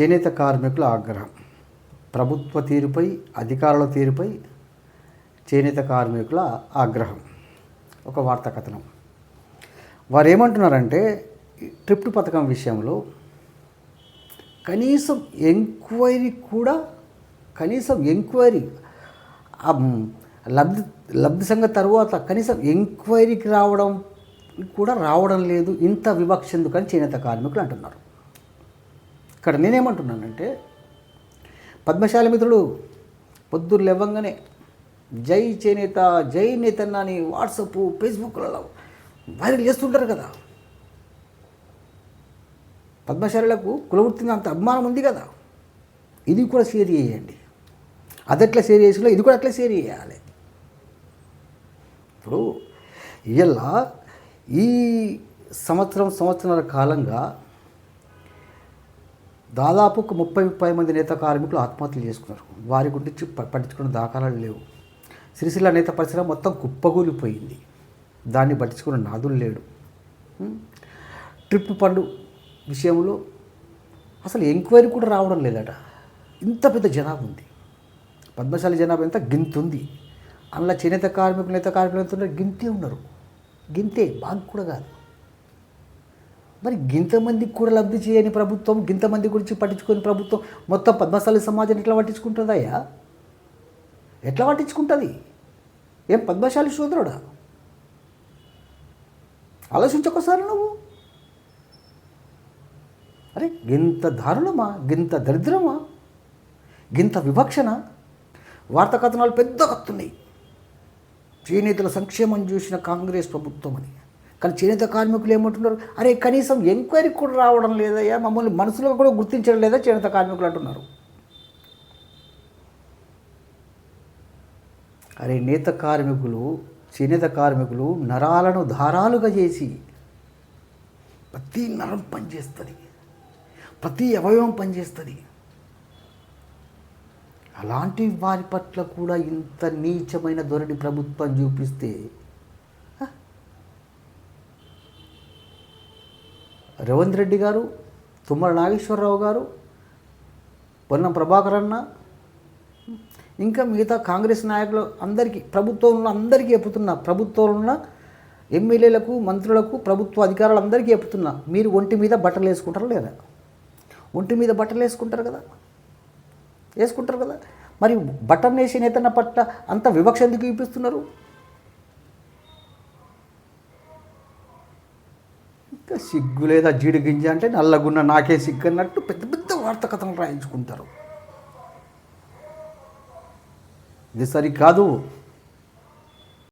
చేనేత కార్మికుల ఆగ్రహం. ప్రభుత్వ తీరుపై అధికారుల తీరుపై చేనేత కార్మికుల ఆగ్రహం. ఒక వార్తా కథనం. వారు ఏమంటున్నారంటే ట్రిప్ట్ పథకం విషయంలో కనీసం ఎంక్వైరీ కూడా కనీసం ఎంక్వైరీ లబ్ధి లబ్ధి సంఘ తర్వాత కనీసం ఎంక్వైరీకి రావడం కూడా రావడం లేదు. ఇంత వివక్ష ఎందుకని చేనేత కార్మికులు అంటున్నారు. ఇక్కడ నేనేమంటున్నానంటే పద్మశాలి మిత్రుడు పొద్దున్న లేవంగానే జై చేనేత జై నేతన్న అని వాట్సప్ ఫేస్బుక్లలో వైరల్ చేస్తుంటారు కదా. పద్మశాలలకు కులవృత్తిని అంత అభిమానం ఉంది కదా. ఇది కూడా షేర్ చేయండి. అది ఎట్లా షేర్ చేసిలో ఇది కూడా అట్లా షేర్ చేయాలి. ఇప్పుడు ఇలా ఈ సంవత్సరం సంవత్సరాల కాలంగా దాదాపు ఒక ముప్పై ముప్పై మంది నేత కార్మికులు ఆత్మహత్యలు చేసుకున్నారు. వారి గురించి పట్టించుకున్న దాఖలాలు లేవు. సిరిసిల్ల నేత పరిసరం మొత్తం కుప్పగూలిపోయింది దాన్ని పట్టించుకున్న నాదులు లేడు. ట్రిప్ పండు విషయంలో అసలు ఎంక్వైరీ కూడా రావడం లేదట. ఇంత పెద్ద జనాభా ఉంది. పద్మశాలి జనాభా ఎంత? గింతుంది అందులో చేనేత కార్మికులు నేత కార్మికులు ఎంత ఉన్నారు? గింతే ఉన్నారు. గింతే. బాగా కూడా కాదు. మరి గింతమందికి కూడా లబ్ధి చేయని ప్రభుత్వం గింతమంది గురించి పట్టించుకొని ప్రభుత్వం మొత్తం పద్మశాలి సమాజం ఎట్లా పట్టించుకుంటుందయ్యా ఎట్లా పట్టించుకుంటుంది? ఏం పద్మశాలి సోదరుడా? ఆలోచించొకసారి నువ్వు. అరే గింత దారుణమా? గింత దరిద్రమా? గింత వివక్షణ? వార్తా కథనాలు పెద్ద కత్తున్నాయి. చేనేతల సంక్షేమం చూసిన కాంగ్రెస్ ప్రభుత్వం అని. కానీ చేనేత కార్మికులు ఏమంటున్నారు? అరే కనీసం ఎంక్వైరీ కూడా రావడం లేదయ్యా. మమ్మల్ని మనసులో కూడా గుర్తించడం లేదా చేనేత కార్మికులు అంటున్నారు? అరే నేత కార్మికులు చేనేత కార్మికులు నరాలను ధారాలుగా చేసి ప్రతి నరం పనిచేస్తుంది. ప్రతి అవయవం పనిచేస్తుంది. అలాంటి వారి పట్ల కూడా ఇంత నీచమైన ధోరణి ప్రభుత్వం చూపిస్తే రేవంత్ రెడ్డి గారు తుమ్మల నాగేశ్వరరావు గారు పొన్నం ప్రభాకర్ అన్న ఇంకా మిగతా కాంగ్రెస్ నాయకులు అందరికీ ప్రభుత్వంలో అందరికీ చెప్తున్నా ప్రభుత్వంలో ఉన్న ఎమ్మెల్యేలకు మంత్రులకు ప్రభుత్వ అధికారులందరికీ చెప్తున్నా మీరు ఒంటి మీద బట్టలు వేసుకుంటారా లేదా? ఒంటి మీద బట్టలు వేసుకుంటారు కదా? వేసుకుంటారు కదా? మరి బట్టన్ వేసి నేతన్న పట్ల అంత వివక్ష ఎందుకు చూపిస్తున్నారు? సిగ్గు లేదా జీడి గింజ అంటే నల్లగున్న నాకే సిగ్గు అన్నట్టు పెద్ద పెద్ద వార్త కథలు రాయించుకుంటారు. ఇది సరికాదు.